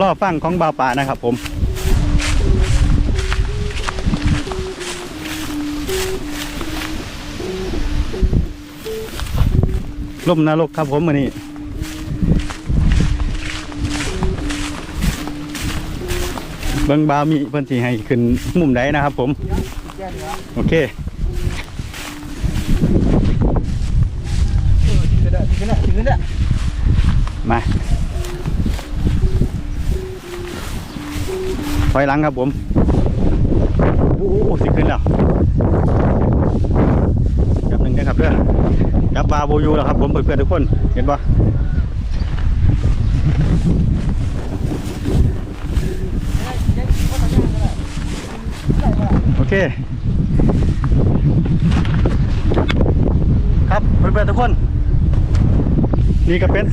ล่อฟังของบาวป่านะครับผมล่มนรกครับผมวันนี้เบิ้งบาวมีเพิ่นสิให้ขึ้นมุมใดนนะครับผม โอเคมา ถอยหลังครับผมโอ้โหสิขึ้นแล้วจับหนึ่งนะครับเพื่อนจับบาโบยูแล้วครับผมเพื่อนๆทุกคนเห็นปะโอเค ครับเพื่อนๆทุกคน นี่ก็เป็น